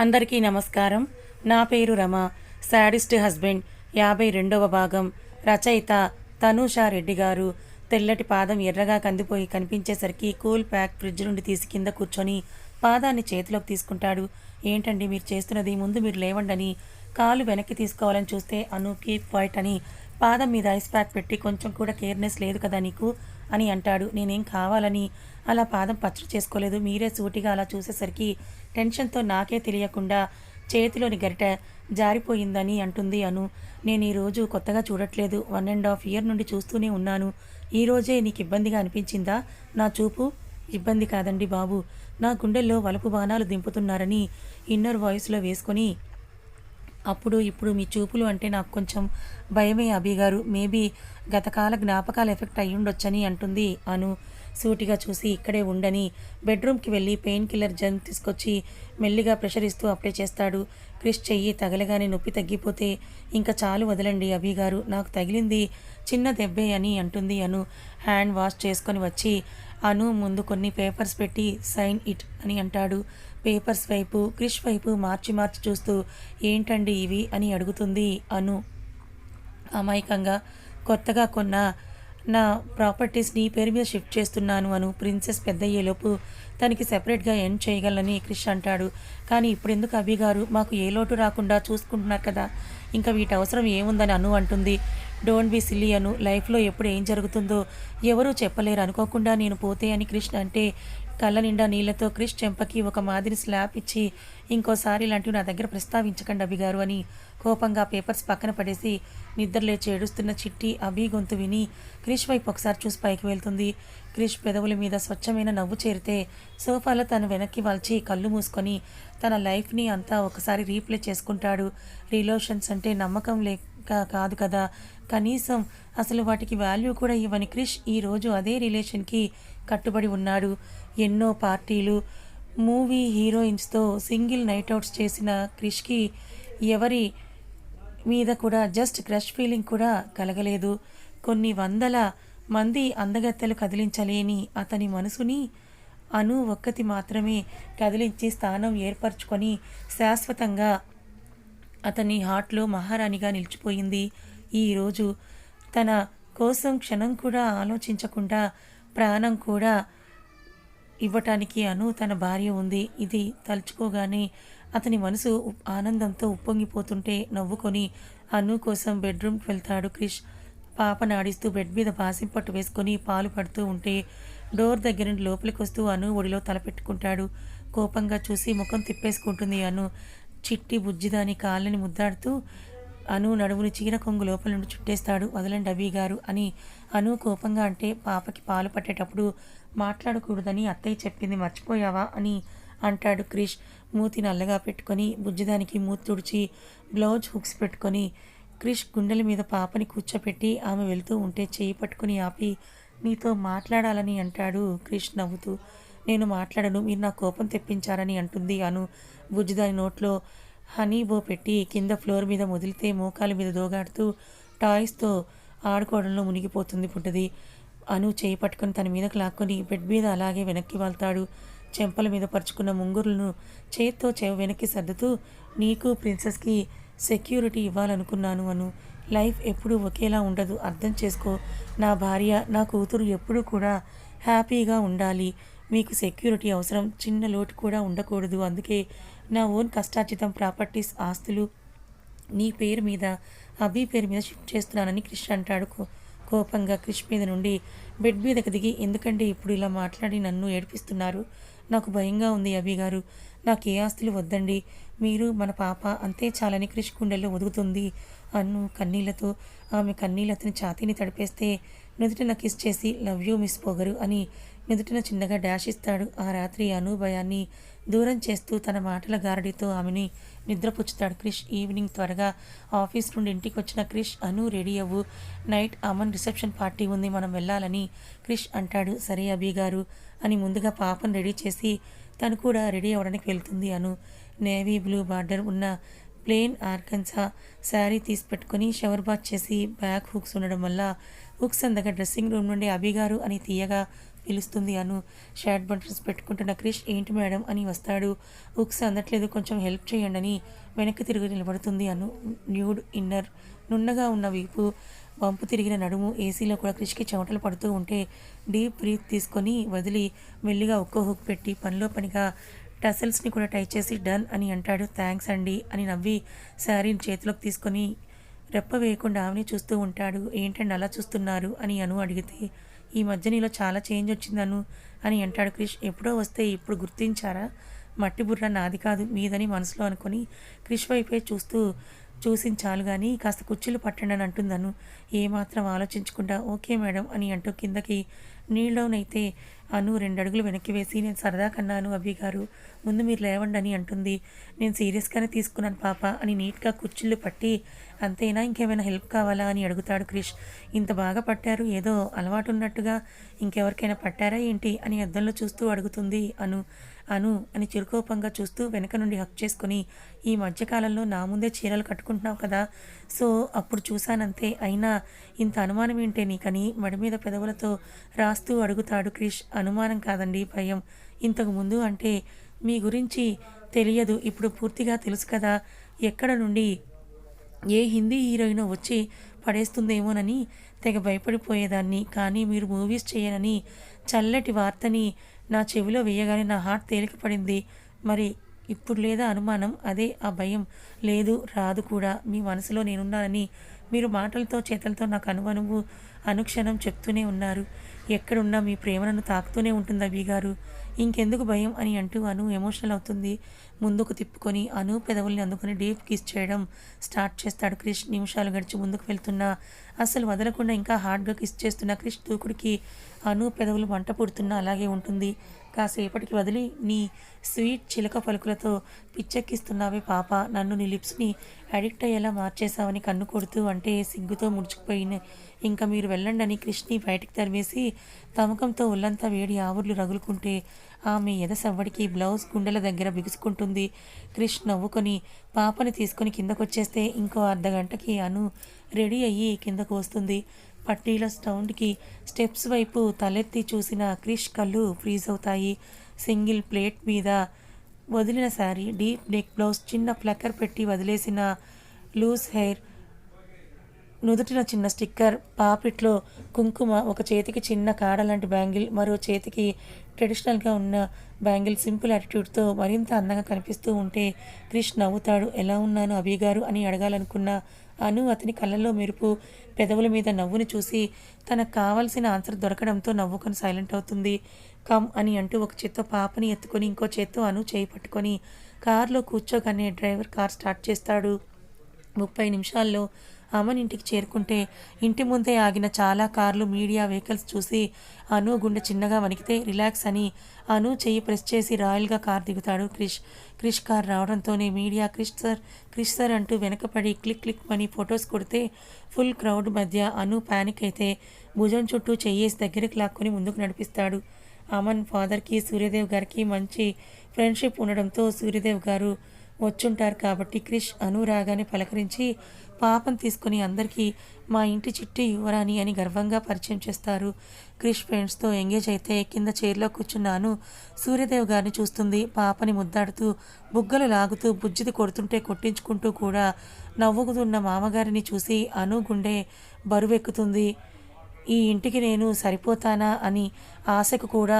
అందరికీ నమస్కారం. నా పేరు రమ. Sadist husband. యాభై రెండవ భాగం. రచయిత తనూషా రెడ్డి గారు. తెల్లటి పాదం ఎర్రగా కందిపోయి కనిపించేసరికి కూల్ ప్యాక్ ఫ్రిడ్జ్ నుండి తీసి కింద కూర్చొని పాదాన్ని చేతిలోకి తీసుకుంటాడు. ఏంటండి మీరు చేస్తున్నది? ముందు మీరు లేవండని కాలు వెనక్కి తీసుకోవాలని చూస్తే అను కీప్ వైట్ అని పాదం మీద ఐస్ ప్యాక్ పెట్టి కొంచెం కూడా కేర్నెస్ లేదు కదా నీకు? అని అంటాడు. నేనేం కావాలని? అలా పాదం పచ్చడి చేసుకోలేదు. మీరే సూటిగా అలా చూసేసరికి టెన్షన్తో నాకే తెలియకుండా చేతిలోని గరిట జారిపోయిందని అంటుంది అను. నేను ఈరోజు కొత్తగా చూడట్లేదు. వన్ అండ్ హాఫ్ ఇయర్ నుండి చూస్తూనే ఉన్నాను. ఈరోజే నీకు ఇబ్బందిగా అనిపించిందా? నా చూపు? ఇబ్బంది కాదండి బాబు. నా గుండెల్లో వలపు బాణాలు దింపుతున్నారని ఇన్నర్ వాయిస్లో వేసుకొని అప్పుడు ఇప్పుడు మీ చూపులు అంటే నాకు కొంచెం భయమే అభి గారు మేబీ గతకాల జ్ఞాపకాలు ఎఫెక్ట్ అయ్యుండొచ్చని అంటుంది అను. సూటిగా చూసి ఇక్కడే ఉండని బెడ్రూమ్కి వెళ్ళి పెయిన్ కిల్లర్ జన్ తీసుకొచ్చి మెల్లిగా ప్రెషర్ ఇస్తూ అప్లై చేస్తాడు. క్రిష్ చెయ్యి తగలగానే నొప్పి తగ్గిపోతే ఇంకా చాలు వదలండి అభి గారు నాకు తగిలింది చిన్న దెబ్బే అని అంటుంది అను. హ్యాండ్ వాష్ చేసుకొని వచ్చి అను ముందు కొన్ని పేపర్స్ పెట్టి సైన్ ఇట్ అని అంటాడు. పేపర్స్ వైపు క్రిష్ వైపు మార్చి మార్చి చూస్తూ ఏంటండి ఇవి అని అడుగుతుంది అను. అమాయకంగా కొత్తగా కొన్న నా ప్రాపర్టీస్ నీ పేరు మీద షిఫ్ట్ చేస్తున్నాను అను ప్రిన్సెస్ పెద్దయ్యేలోపు తనకి సెపరేట్గా ఎండ్ చేయగలని క్రిష్ అంటాడు. కానీ ఇప్పుడు ఎందుకు అభి గారు? మాకు ఏ లోటు రాకుండా చూసుకుంటున్నారు కదా. ఇంకా వీటి అవసరం ఏముందని అను అంటుంది. డోంట్ బి సిల్లీ అను లైఫ్లో ఎప్పుడు ఏం జరుగుతుందో ఎవరూ చెప్పలేరు. అనుకోకుండా నేను పోతే అని కృష్ణ అంటే కళ్ళ నిండా నీళ్ళతో క్రిష్ చెంపకి ఒక మాదిరి స్లాప్ ఇచ్చి ఇంకోసారి ఇలాంటివి నా దగ్గర ప్రస్తావించకండి అభిగారు అని కోపంగా పేపర్స్ పక్కన పడేసి నిద్రలేచి ఏడుస్తున్న చిట్టి అభి గొంతు విని క్రిష్ వైపు ఒకసారి చూసి పైకి వెళ్తుంది. క్రిష్ పెదవుల మీద స్వచ్ఛమైన నవ్వు చేరితే సోఫాలో తను వెనక్కి వాల్చి కళ్ళు మూసుకొని తన లైఫ్ని అంతా ఒకసారి రీప్లే చేసుకుంటాడు. రిలేషన్స్ అంటే నమ్మకం లేక కాదు కదా. కనీసం అసలు వాటికి వాల్యూ కూడా ఇవ్వని క్రిష్ ఈరోజు అదే రిలేషన్కి కట్టుబడి ఉన్నాడు. ఎన్నో పార్టీలు మూవీ హీరోయిన్స్తో సింగిల్ నైట్ అవుట్స్ చేసిన క్రిష్కి ఎవరి మీద కూడా జస్ట్ క్రష్ ఫీలింగ్ కూడా కలగలేదు. కొన్ని వందల మంది అందగత్తెలు కదిలించలేని అతని మనసుని అను ఒక్కతి మాత్రమే కదిలించి స్థానం ఏర్పరచుకొని శాశ్వతంగా అతని హార్ట్లో మహారాణిగా నిలిచిపోయింది. ఈరోజు తన కోసం క్షణం కూడా ఆలోచించకుండా ప్రాణం కూడా ఇవ్వటానికి అను తన భార్య ఉంది. ఇది తలుచుకోగానే అతని మనసు ఆనందంతో ఉప్పొంగిపోతుంటే నవ్వుకొని అను కోసం బెడ్రూమ్కి వెళ్తాడు క్రిష్. పాప నాడిస్తూ బెడ్ మీద బాసింపట్టు వేసుకొని పాలు పడుతూ ఉంటే డోర్ దగ్గర నుండి లోపలికి వస్తూ అను ఒడిలో తలపెట్టుకుంటాడు కోపంగా చూసి ముఖం తిప్పేసుకుంటుంది అను. చిట్టి బుజ్జిదాని కాళ్ళని ముద్దాడుతూ అను నడుముని చీర కొంగు లోపల నుండి చుట్టేస్తాడు వదలండి అవి గారు అని. అను కోపంగా అంటే పాపకి పాలు పట్టేటప్పుడు మాట్లాడకూడదని అత్తయ్య చెప్పింది మర్చిపోయావా అని అంటాడు క్రిష్. మూతి నల్లగా పెట్టుకొని బుజ్జిదానికి మూతి తుడిచి బ్లౌజ్ హుక్స్ పెట్టుకొని క్రిష్ గుండెల మీద పాపని కూర్చోపెట్టి ఆమె వెళ్తూ ఉంటే చేయి పట్టుకుని ఆపి నీతో మాట్లాడాలని అంటాడు క్రిష్ నవ్వుతూ. నేను మాట్లాడను మీరు నా కోపం తెప్పించారని అంటుంది అను. బుజ్జిదాని నోట్లో హనీ బో పెట్టి కింద ఫ్లోర్ మీద మొదిలితే మోకాల మీద దోగాడుతూ టాయ్స్తో ఆడుకోవడంలో మునిగిపోతుంది పుట్టది. అను చేయి పట్టుకొని తన మీదకు లాక్కొని బెడ్ మీద అలాగే వెనక్కి వాళ్తాడు. చెంపల మీద పరుచుకున్న ముంగురులను చేత్తో చెవి వెనక్కి సర్దుతూ నీకు ప్రిన్సెస్కి సెక్యూరిటీ ఇవ్వాలనుకున్నాను అను. లైఫ్ ఎప్పుడూ ఒకేలా ఉండదు. అర్థం చేసుకో. నా భార్య నా కూతురు ఎప్పుడూ కూడా హ్యాపీగా ఉండాలి. మీకు సెక్యూరిటీ అవసరం. చిన్న లోటు కూడా ఉండకూడదు. అందుకే నా ఓన్ కష్టార్జితం ప్రాపర్టీస్ ఆస్తులు నీ పేరు మీద అభి పేరు మీద షిఫ్ట్ చేస్తున్నానని క్రిష్ అంటాడు. కో- కోపంగా క్రిష్ మీద నుండి బెడ్ మీదకి దిగి ఎందుకంటే ఇప్పుడు ఇలా మాట్లాడి నన్ను ఏడిపిస్తున్నారు? నాకు భయంగా ఉంది అభి గారు. నాకు ఏ ఆస్తులు వద్దండి. మీరు మన పాప అంతే చాలని క్రిష్ గుండెల్లో ఒదుగుతుంది. అన్ను కన్నీళ్ళతో ఆమె కన్నీళ్ళతని ఛాతీని తడిపేస్తే నుదుట నాకు కిస్ చేసి లవ్ యూ మిస్ పోగరు అని నుదుటిన చిన్నగా డాష్ ఇస్తాడు. ఆ రాత్రి అను భయాన్ని దూరం చేస్తూ తన మాటల గారడితో ఆమెని నిద్రపుచ్చుతాడు క్రిష్. ఈవినింగ్ త్వరగా ఆఫీస్ నుండి ఇంటికి వచ్చిన క్రిష్ అను రెడీ అవ్వు. నైట్ అమన్ రిసెప్షన్ పార్టీ ఉంది మనం వెళ్ళాలని క్రిష్ అంటాడు. సరే అభి గారు అని ముందుగా పాపను రెడీ చేసి తను కూడా రెడీ అవ్వడానికి వెళ్తుంది. అను నేవీ బ్లూ బార్డర్ ఉన్న ప్లెయిన్ ఆర్కన్సా శారీ తీసి పెట్టుకొని షవర్ బాత్ చేసి బ్యాక్ హుక్స్ ఉండడం వల్ల హుక్స్ అందగా డ్రెస్సింగ్ రూమ్ నుండి అభిగారు అని తీయగా పిలుస్తుంది అను. షార్ట్ బటన్స్ పెట్టుకుంటున్న క్రిష్ ఏంటి మేడం? అని వస్తాడు. ఉక్స్ అందట్లేదు. కొంచెం హెల్ప్ చేయండి అని వెనక్కి తిరిగి నిలబడుతుంది అను. న్యూడ్ ఇన్నర్ నున్నగా ఉన్న వీపు వంపు తిరిగిన నడుము ఏసీలో కూడా క్రిష్కి చెమటలు పడుతూ ఉంటే డీప్ బ్రీత్ తీసుకొని వదిలి మెల్లిగా ఒక్కో హుక్ పెట్టి పనిలో పనిగా టసల్స్ని కూడా టై చేసి డన్ అని అంటాడు. థ్యాంక్స్ అండి అని నవ్వి శారీని చేతిలోకి తీసుకొని రెప్ప వేయకుండా ఆమెని చూస్తూ ఉంటాడు. ఏంటండి అలా చూస్తున్నారు? అని అను అడిగితే ఈ మధ్య నీలో చాలా చేంజ్ వచ్చిందను అని అంటాడు క్రిష్. ఎప్పుడో వస్తే ఇప్పుడు గుర్తించారా? మట్టి బుర్ర నాది కాదు మీదని మనసులో అనుకొని క్రిష్ వైపే చూస్తూ చూసించాలు కానీ కాస్త కుర్చీలు పట్టండి అని అంటుందను ఏమాత్రం ఆలోచించకుండా ఓకే మేడం అని అంటూ కిందకి నీళ్ళలోనైతే అయితే అను రెండు అడుగులు వెనక్కి వేసి నేను సరదా కన్నాను అభి గారు ముందు మీరు లేవండి అని అంటుంది. నేను సీరియస్గానే తీసుకున్నాను పాప అని నీట్గా కుర్చీలు పట్టి అంతేనా? ఇంకేమైనా హెల్ప్ కావాలా అని అడుగుతాడు క్రిష్. ఇంత బాగా పట్టారు ఏదో అలవాటు ఉన్నట్టుగా ఇంకెవరికైనా పట్టారా ఏంటి అని అద్దంలో చూస్తూ అడుగుతుంది అను అను అని చిరుకోపంగా చూస్తూ వెనక నుండి హక్ చేసుకుని ఈ మధ్యకాలంలో నా ముందే చీరలు కట్టుకుంటున్నావు కదా సో అప్పుడు చూశానంతే. అయినా ఇంత అనుమానం ఏంటే నీకని? మడి మీద పెదవులతో రాస్తూ అడుగుతాడు క్రిష్. అనుమానం కాదండి భయం. ఇంతకు ముందు అంటే మీ గురించి తెలియదు ఇప్పుడు పూర్తిగా తెలుసు కదా ఎక్కడ నుండి ఏ హిందీ హీరోయిన్ వచ్చి పడేస్తుందేమోనని తెగ భయపడిపోయేదాన్ని. కానీ మీరు మూవీస్ చేయనని చల్లటి వార్తని నా చెవిలో వేయగానే నా హార్ట్ తేలికపడింది మరి ఇప్పుడు లేదా అనుమానం అదే ఆ భయం. లేదు రాదు కూడా. మీ మనసులో నేనున్నానని మీరు మాటలతో చేతలతో నాకు అనువనువు అనుక్షణం చెప్తూనే ఉన్నారు. ఎక్కడున్నా మీ ప్రేమ నన్ను తాకుతూనే ఉంటుంది అభి గారు ఇంకెందుకు భయం అని అంటూ అను ఎమోషనల్ అవుతుంది. ముందుకు తిప్పుకొని అను పెదవుల్ని అందుకొని డీప్ కిస్ చేయడం స్టార్ట్ చేస్తాడు క్రిష్. నిమిషాలు గడిచి ముందుకు వెళ్తున్నా. అసలు వదలకుండా ఇంకా హార్డ్గా కిస్ చేస్తున్న క్రిష్ దూకుడికి అను పెదవులు వంట పుడుతున్నా అలాగే ఉంటుంది. కాసేపటికి వదిలి నీ స్వీట్ చిలక పలుకులతో పిచ్చెక్కిస్తున్నావే పాప. నన్ను నీ లిప్స్ని అడిక్ట్ అయ్యేలా మార్చేశావని కన్ను కొడుతూ అంటే సిగ్గుతో ముడుచుకుపోయిన. ఇంకా మీరు వెళ్ళండి అని కృష్ణి బయటికి తరివేసి తమకంతో ఒళ్ళంతా వేడి ఆవుర్లు రగులుకుంటే ఆమె ఎదసవ్వడికి బ్లౌజ్ గుండెల దగ్గర బిగుసుకుంటుంది. క్రిష్ నవ్వుకొని పాపని తీసుకొని కిందకొచ్చేస్తే ఇంకో అర్ధ గంటకి అను రెడీ అయ్యి కిందకు వస్తుంది. పట్టీల స్టౌండ్కి స్టెప్స్ వైపు తలెత్తి చూసిన క్రిష్ కళ్ళు ఫ్రీజ్ అవుతాయి. సింగిల్ ప్లేట్ మీద వదిలిన శారీ డీప్ నెక్ బ్లౌజ్ చిన్న ప్లక్కర్ పెట్టి వదిలేసిన లూజ్ హెయిర్ నుదుటిన చిన్న స్టిక్కర్ పాపిట్లో కుంకుమ ఒక చేతికి చిన్న కాడ లాంటి బ్యాంగిల్ మరో చేతికి ట్రెడిషనల్గా ఉన్న బ్యాంగిల్ సింపుల్ యాటిట్యూడ్తో మరింత అందంగా కనిపిస్తూ ఉంటే క్రిష్ నవ్వుతాడు. ఎలా ఉన్నాను అభి గారు? అని అడగాలనుకున్న అను అతని కళ్ళల్లో మెరుపు పెదవుల మీద నవ్వుని చూసి తనకు కావాల్సిన ఆన్సర్ దొరకడంతో నవ్వుకొని సైలెంట్ అవుతుంది. కమ్ అని అంటూ ఒక చేత్తో పాపని ఎత్తుకొని ఇంకో చేత్తో అను చేయి పట్టుకొని కారులో కూర్చోగానే డ్రైవర్ కార్ స్టార్ట్ చేస్తాడు. ముప్పై నిమిషాల్లో అమన్ ఇంటికి చేరుకుంటే ఇంటి ముందే ఆగిన చాలా కార్లు మీడియా వెహికల్స్ చూసి అను గుండె చిన్నగా వణికితే రిలాక్స్ అని అను చెయ్యి ప్రెస్ చేసి రాయల్గా కార్ దిగుతాడు క్రిష్. క్రిష్ కార్ రావడంతోనే media Krish sir Krish sir అంటూ వెనకపడి క్లిక్ క్లిక్ అని ఫొటోస్ కొడితే ఫుల్ క్రౌడ్ మధ్య అను ప్యానిక్ అయితే భుజం చుట్టూ చెయ్యేసి దగ్గరికి లాక్కొని ముందుకు నడిపిస్తాడు. అమన్ ఫాదర్కి సూర్యదేవ్ గారికి మంచి ఫ్రెండ్షిప్ ఉండడంతో సూర్యదేవ్ గారు వచ్చుంటారు కాబట్టి క్రిష్ అను రాగానే పలకరించి పాపం తీసుకుని అందరికీ మా ఇంటి చిట్టి యువరాణి అని గర్వంగా పరిచయం చేస్తారు. క్రిష్ ఫ్రెండ్స్తో ఎంగేజ్ అయితే కింద చైర్లో కూర్చున్నాను. సూర్యదేవ్ గారిని చూస్తుంది పాపని ముద్దాడుతూ బుగ్గలు లాగుతూ బుజ్జిది కొడుతుంటే కొట్టించుకుంటూ కూడా నవ్వుకుతున్న మామగారిని చూసి అను గుండె బరువెక్కుతుంది. ఈ ఇంటికి నేను సరిపోతానా అని ఆశకు కూడా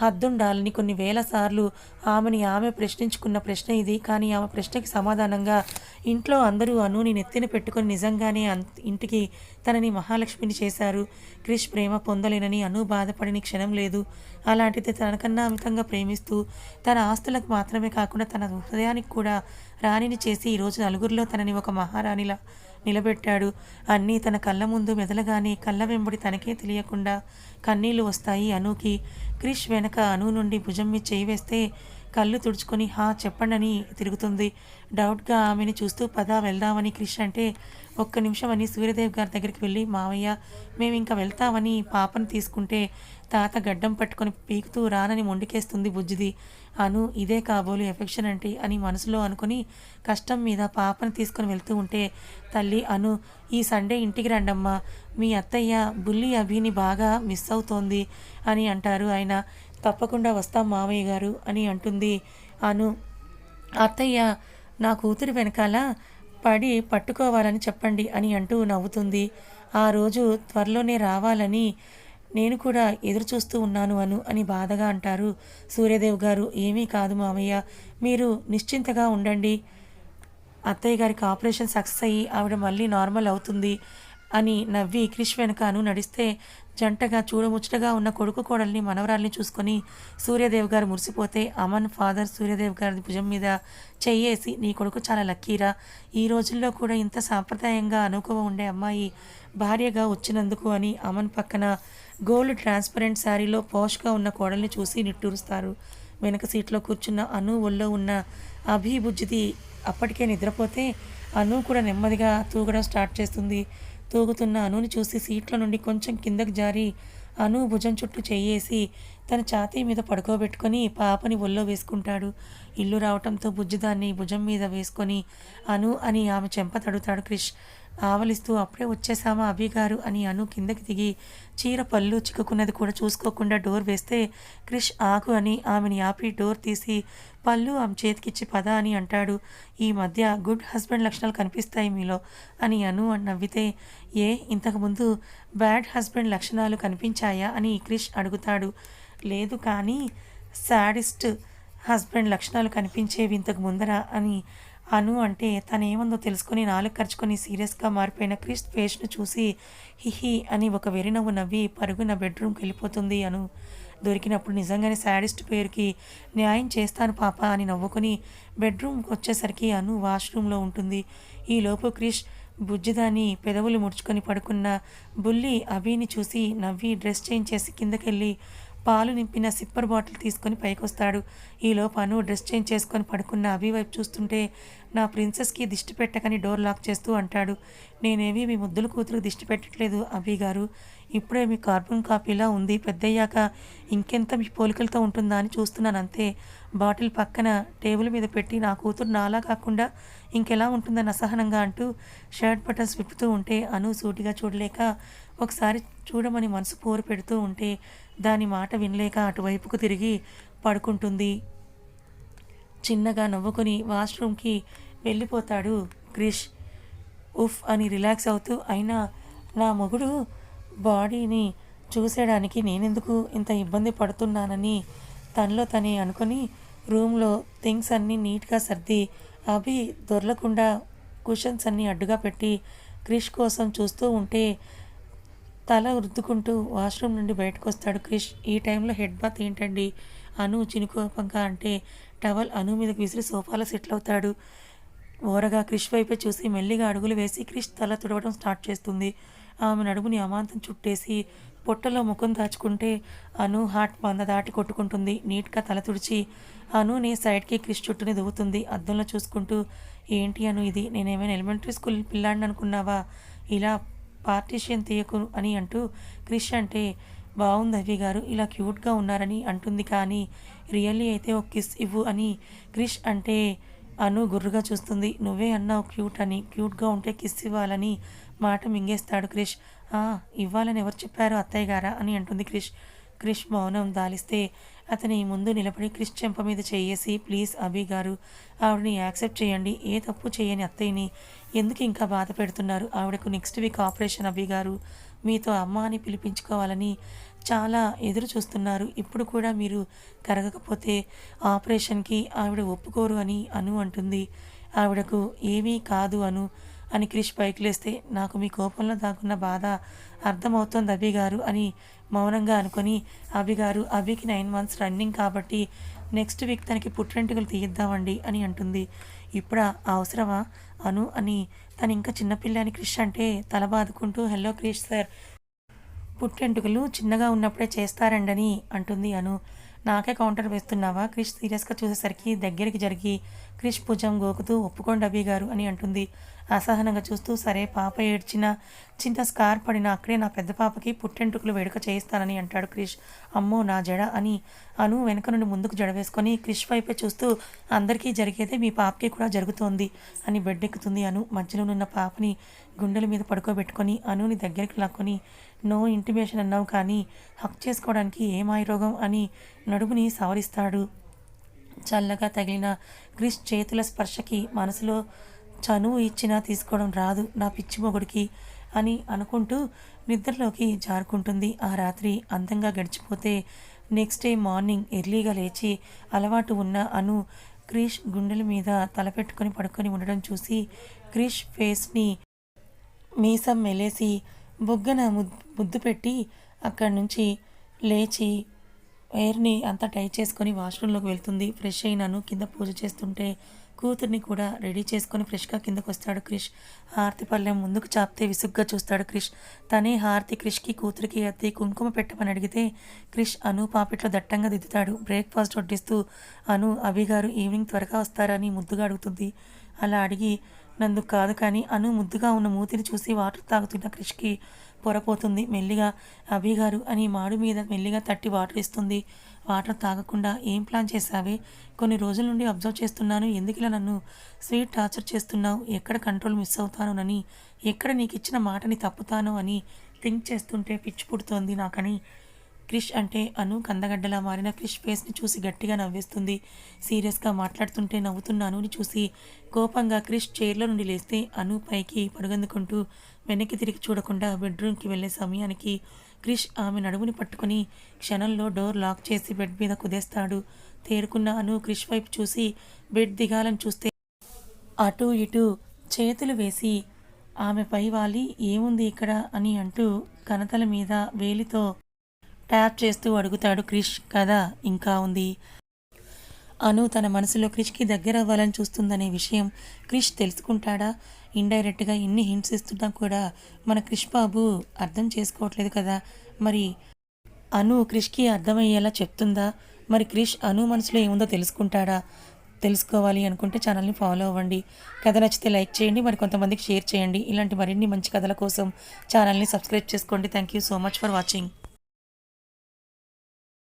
హద్దుండాలని కొన్ని వేల సార్లు ఆమెని ఆమె ప్రశ్నించుకున్న ప్రశ్న ఇది. కానీ ఆమె ప్రశ్నకి సమాధానంగా ఇంట్లో అందరూ అనుని నెత్తిన పెట్టుకొని నిజంగానే ఇంటికి తనని మహాలక్ష్మిని చేశారు. క్రిష్ ప్రేమ పొందలేనని అను బాధపడిన క్షణం లేదు. అలాంటిది తనకన్నా అమితంగా ప్రేమిస్తూ తన ఆస్తులకు మాత్రమే కాకుండా తన హృదయానికి కూడా రాణిని చేసి ఈరోజు నలుగురిలో తనని ఒక మహారాణిలా నిలబెట్టాడు. అన్నీ తన కళ్ళ ముందు మెదలగానే కళ్ళ వెంబడి తనకే తెలియకుండా కన్నీళ్ళు వస్తాయి అనుకి. క్రిష్ వెనక అను నుండి భుజం మీద చేయి వేస్తే కళ్ళు తుడుచుకొని హా చెప్పండని తిరుగుతుంది. డౌట్గా ఆమెని చూస్తూ పదా వెళ్దామని క్రిష్ అంటే ఒక్క నిమిషం అని సూర్యదేవ్ గారి దగ్గరికి వెళ్ళి మావయ్య మేము ఇంకా వెళ్తామని పాపను తీసుకుంటే తాత గడ్డం పట్టుకొని పీకుతూ రానని మొండికేస్తుంది బుజ్జిది. అను ఇదే కాబోలు ఎఫెక్షన్ అంటే? అని మనసులో అనుకుని కష్టం మీద పాపని తీసుకొని వెళ్తూ ఉంటే తల్లి అను ఈ సండే ఇంటికి రండమ్మా. మీ అత్తయ్య బుల్లి అభిని బాగా మిస్ అవుతోంది అని అంటారు ఆయన. తప్పకుండా వస్తాం మావయ్య గారు అని అంటుంది అను. అత్తయ్య నా కూతురు వెనకాల పడి పట్టుకోవాలని చెప్పండి అని అంటూ నవ్వుతుంది. ఆ రోజు త్వరలోనే రావాలని నేను కూడా ఎదురు చూస్తూ ఉన్నాను అను అని బాధగా అంటారు సూర్యదేవ్ గారు. ఏమీ కాదు మామయ్య మీరు నిశ్చింతగా ఉండండి. అత్తయ్య గారికి ఆపరేషన్ సక్సెస్ అయ్యి ఆవిడ మళ్ళీ నార్మల్ అవుతుంది అని నవ్వి క్రిష్ వెనకాను నడిస్తే జంటగా చూడముచ్చటగా ఉన్న కొడుకు కోడల్ని మనవరాల్ని చూసుకొని సూర్యదేవ్ గారు మురిసిపోతే అమన్ ఫాదర్ సూర్యదేవ్ గారి భుజం మీద చెయ్యేసి నీ కొడుకు చాలా లక్కీరా. ఈ రోజుల్లో కూడా ఇంత సాంప్రదాయంగా అనుకువ ఉండే అమ్మాయి భార్యగా వచ్చినందుకు అని అమన్ పక్కన గోల్డ్ ట్రాన్స్పరెంట్ శారీలో పోష్గా ఉన్న కోడల్ని చూసి నిట్టూరుస్తారు. వెనక సీట్లో కూర్చున్న అను ఒళ్ళో ఉన్న అభిభుజ్జిది అప్పటికే నిద్రపోతే అను కూడా నెమ్మదిగా తూగడం స్టార్ట్ చేస్తుంది. తూగుతున్న అనుని చూసి సీట్ల నుండి కొంచెం కిందకు జారి అను భుజం చుట్టూ చెయ్యేసి తన ఛాతీ మీద పడుకోబెట్టుకొని పాపని ఒళ్ళో వేసుకుంటాడు. ఇల్లు రావటంతో బుజ్జిదాన్ని భుజం మీద వేసుకొని అను అని ఆమె చెంప తడుతాడు క్రిష్. ఆవలిస్తూ అప్పుడే వచ్చేసామా అభి గారు? అని అను కిందకి దిగి. చీర పళ్ళు చిక్కుకున్నది కూడా చూసుకోకుండా డోర్ వేస్తే క్రిష్ ఆకు అని ఆమెని ఆపి డోర్ తీసి పళ్ళు ఆమె చేతికిచ్చి పద అని అంటాడు. ఈ మధ్య గుడ్ హస్బెండ్ లక్షణాలు కనిపిస్తాయి మీలో అని అను అని నవ్వితే ఏ ఇంతకుముందు బ్యాడ్ హస్బెండ్ లక్షణాలు కనిపించాయా? అని క్రిష్ అడుగుతాడు. లేదు కానీ శాడిస్ట్ హస్బెండ్ లక్షణాలు కనిపించేవి ఇంతకు ముందర అని అను అంటే తనేమందో తెలుసుకొని నాలుగు ఖర్చుకొని సీరియస్గా మారిపోయిన క్రిస్ ఫేస్ను చూసి హిహి అని ఒక వెరినవ్వు నవ్వి పరుగున బెడ్రూమ్కి వెళ్ళిపోతుంది అను. దొరికినప్పుడు నిజంగానే శాడిస్ట్ పేరుకి న్యాయం చేస్తాను పాప అని నవ్వుకొని బెడ్రూమ్కి వచ్చేసరికి అను వాష్రూమ్లో ఉంటుంది. ఈలోపు క్రిష్ బుజ్జిదాన్ని పెదవులు ముడుచుకొని పడుకున్న బుల్లి అభిని చూసి నవ్వి డ్రెస్ చేంజ్ చేసి కిందకెళ్ళి పాలు నింపిన సిప్పర్ బాటిల్ తీసుకొని పైకొస్తాడు. ఈలోపు అను డ్రెస్ చేంజ్ చేసుకొని పడుకున్న అభి వైపు చూస్తుంటే నా ప్రిన్సెస్కి దిష్టి పెట్టకని డోర్ లాక్ చేస్తూ అంటాడు. నేనేమీ మీ ముద్దుల కూతురు దిష్టి పెట్టట్లేదు అభి గారు. ఇప్పుడే మీ కార్బన్ కాపీలా ఉంది పెద్దయ్యాక ఇంకెంత మీ పోలికలతో ఉంటుందా అని చూస్తున్నాను అంతే. బాటిల్ పక్కన టేబుల్ మీద పెట్టి నా కూతురు నాలా కాకుండా ఇంకెలా ఉంటుందని అసహనంగా అంటూ షర్ట్ బటన్స్ విప్పుతూ ఉంటే అను సూటిగా చూడలేక ఒకసారి చూడమని మనసు పోరు పెడుతూ ఉంటే దాని మాట వినలేక అటువైపుకు తిరిగి పడుకుంటుంది. చిన్నగా నవ్వుకొని వాష్రూమ్కి వెళ్ళిపోతాడు క్రిష్. ఉఫ్ అని రిలాక్స్ అవుతూ అయినా నా మొగుడు బాడీని చూసేయడానికి నేనెందుకు ఇంత ఇబ్బంది పడుతున్నానని తనలో తనే అనుకొని రూమ్లో థింగ్స్ అన్నీ నీట్గా సర్ది అవి దొరలకుండా కుషన్స్ అన్నీ అడ్డుగా పెట్టి క్రిష్ కోసం చూస్తూ ఉంటే తల రుద్దుకుంటూ వాష్రూమ్ నుండి బయటకు వస్తాడు క్రిష్. ఈ టైంలో హెడ్ బాత్ ఏంటండి? అను చినుకోపంగా అంటే టవల్ అను మీదకి విసిరి సోఫాలో సెటిల్ అవుతాడు ఓరగా క్రిష్ వైపే చూసి మెల్లిగా అడుగులు వేసి క్రిష్ తల తుడవడం స్టార్ట్ చేస్తుంది. ఆమె నడుముని అమాంతం చుట్టేసి పొట్టలో ముఖం దాచుకుంటే అను హార్ట్ వంద దాటి కొట్టుకుంటుంది. నీట్గా తల తుడిచి అనుని సైడ్కి క్రిష్ చుట్టూని దువ్వుతుంది. అద్దంలో చూసుకుంటూ ఏంటి అను ఇది? నేనేమైనా ఎలిమెంటరీ స్కూల్ పిల్లాడిని అనుకున్నావా? ఇలా పార్టీషియన్ తీయకు అని అంటూ క్రిష్ అంటే బాగుంది అవి గారు ఇలా క్యూట్గా ఉన్నారని అంటుంది కానీ రియల్లీ అయితే ఒక కిస్ ఇవ్వు అని క్రిష్ అంటే అను గుర్రుగా చూస్తుంది. నువ్వే అన్నావు క్యూట్ అని క్యూట్గా ఉంటే కిస్ ఇవ్వాలని మాట మింగేస్తాడు క్రిష్. ఇవ్వాలని ఎవరు చెప్పారు? అత్తయ్య గారా? అని అంటుంది క్రిష్. క్రిష్ మౌనం దాలిస్తే అతని ముందు నిలబడి క్రిష్ చెంప మీద చేయేసి ప్లీజ్ అభి గారు ఆవిడని యాక్సెప్ట్ చేయండి. ఏ తప్పు చేయని అత్తయ్యని ఎందుకు ఇంకా బాధ పెడుతున్నారు? ఆవిడకు నెక్స్ట్ వీక్ ఆపరేషన్ అభి గారు. మీతో అమ్మ అని పిలిపించుకోవాలని చాలా ఎదురు చూస్తున్నారు. ఇప్పుడు కూడా మీరు కరగకపోతే ఆపరేషన్కి ఆవిడ ఒప్పుకోరు అని అను అంటుంది. ఆవిడకు ఏమీ కాదు అను అని క్రిష్ పైకి లేస్తే నాకు మీ కోపంలో దాగున్న బాధ అర్థమవుతోంది అభి గారు అని మౌనంగా అనుకొని అభి గారు అభికి నైన్ మంత్స్ రన్నింగ్ కాబట్టి నెక్స్ట్ వీక్ తనకి పుట్టెంటుకలు తీయిద్దామండి అని అంటుంది. ఇప్పుడా అవసరమా? అను అని తను ఇంకా చిన్నపిల్ల అని క్రిష్ అంటే తల బాదుకుంటూ హలో క్రిష్ సార్ పుట్టెంటుకలు చిన్నగా ఉన్నప్పుడే చేస్తారండని అంటుంది అను. నాకే కౌంటర్ వేస్తున్నావా? క్రిష్ సీరియస్గా చూసేసరికి దగ్గరికి జరిగి క్రిష్ భుజం గోకుతూ ఒప్పుకోండి అభి గారు అని అంటుంది. అసహనంగా చూస్తూ సరే పాప ఏడ్చిన చిన్న స్కార్ పడిన అక్కడే నా పెద్ద పాపకి పుట్టెంటుకులు వేడుక చేయిస్తానని అంటాడు క్రిష్. అమ్మో నా జడ అని అను వెనక నుండి ముందుకు జడ వేసుకొని క్రిష్ వైపే చూస్తూ అందరికీ జరిగేదే మీ పాపకి కూడా జరుగుతోంది అని బెడ్ ఎక్కుతుంది అను. మధ్యలో ఉన్న పాపని గుండెల మీద పడుకోబెట్టుకొని అనుని దగ్గరికి లాక్కొని నో ఇంటిమేషన్ అన్నావు కానీ హక్ చేసుకోవడానికి ఏం ఆయురోగం అని నడుముని సవరిస్తాడు. చల్లగా తగిలిన క్రిష్ చేతుల స్పర్శకి మనసులో చనువు ఇచ్చినా తీసుకోవడం రాదు నా పిచ్చి మొగుడికి అని అనుకుంటూ నిద్రలోకి జారుకుంటుంది. ఆ రాత్రి అందంగా గడిచిపోతే నెక్స్ట్ డే మార్నింగ్ ఎర్లీగా లేచి అలవాటు ఉన్న అను క్రిష్ గుండెల మీద తలపెట్టుకొని పడుకొని ఉండడం చూసి క్రిష్ ఫేస్ని మీసం మెలేసి బుగ్గన ముద్దు పెట్టి అక్కడి నుంచి లేచి ఎయిర్ని అంతా టైట్ చేసుకొని వాష్రూమ్లోకి వెళ్తుంది. ఫ్రెష్ అయినాను కింద పూజ చేస్తుంటే కూతుర్ని కూడా రెడీ చేసుకొని ఫ్రెష్గా కిందకు వస్తాడు క్రిష్. హారతి పళ్ళెం ముందుకు చాపితే విసుగ్గా చూస్తాడు క్రిష్. తనే హారతి క్రిష్కి కూతురికి అత్తి కుంకుమ పెట్టమని అడిగితే క్రిష్ అను పాపిట్లో దట్టంగా దిద్దుతాడు. బ్రేక్ఫాస్ట్ వడ్డిస్తూ అను అభిగారు ఈవినింగ్ త్వరగా వస్తారని ముద్దుగా అడుగుతుంది అలా అడిగి నందుకు కాదు కానీ అను ముద్దుగా ఉన్న మూతిని చూసి వాటర్ తాగుతున్న క్రిష్కి పొరపోతుంది. మెల్లిగా అభి గారు అని మాడు మీద మెల్లిగా తట్టి వాటర్ ఇస్తుంది. వాటర్ తాగకుండా ఏం ప్లాన్ చేశావే? కొన్ని రోజుల నుండి అబ్జర్వ్ చేస్తున్నాను. ఎందుకు ఇలా నన్ను స్వీట్ టార్చర్ చేస్తున్నావు? ఎక్కడ కంట్రోల్ మిస్ అవుతానోనని ఎక్కడ నీకు ఇచ్చిన మాటని తప్పుతానో అని థింక్ చేస్తుంటే పిచ్చి పుడుతోంది నాకని క్రిష్ అంటే అను కందగడ్డలా మారిన క్రిష్ ఫేస్ని చూసి గట్టిగా నవ్వేస్తుంది. సీరియస్గా మాట్లాడుతుంటే నవ్వుతున్న అని చూసి కోపంగా క్రిష్ చైర్లో నుండి లేస్తే అను పైకి పడుగందుకుంటూ వెనక్కి తిరిగి చూడకుండా బెడ్రూమ్కి వెళ్ళే సమయానికి క్రిష్ ఆమె నడుముని పట్టుకుని క్షణంలో డోర్ లాక్ చేసి బెడ్ మీద కుదేస్తాడు. తేరుకున్న అను క్రిష్ వైపు చూసి బెడ్ దిగాలని చూస్తే అటు ఇటు చేతులు వేసి ఆమెపై వాలి ఏముంది ఇక్కడ? అని అంటూ కనతల మీద వేలితో ట్యాప్ చేస్తూ అడుగుతాడు క్రిష్ కదా ఇంకా ఉంది. అను తన మనసులో క్రిష్కి దగ్గర అవ్వాలని చూస్తుందనే విషయం క్రిష్ తెలుసుకుంటాడా? ఇండైరెక్ట్గా ఎన్ని హింట్స్ ఇస్తున్నా కూడా మన క్రిష్ బాబు అర్థం చేసుకోవట్లేదు కదా? మరి అను క్రిష్కి అర్థమయ్యేలా చెప్తుందా? మరి క్రిష్ అను మనసులో ఏముందో తెలుసుకుంటాడా? తెలుసుకోవాలి అనుకుంటే ఛానల్ని ఫాలో అవ్వండి. కథ నచ్చితే లైక్ చేయండి మరి కొంతమందికి షేర్ చేయండి. ఇలాంటి మరిన్ని మంచి కథల కోసం ఛానల్ని సబ్స్క్రైబ్ చేసుకోండి. Thank you so much for watching.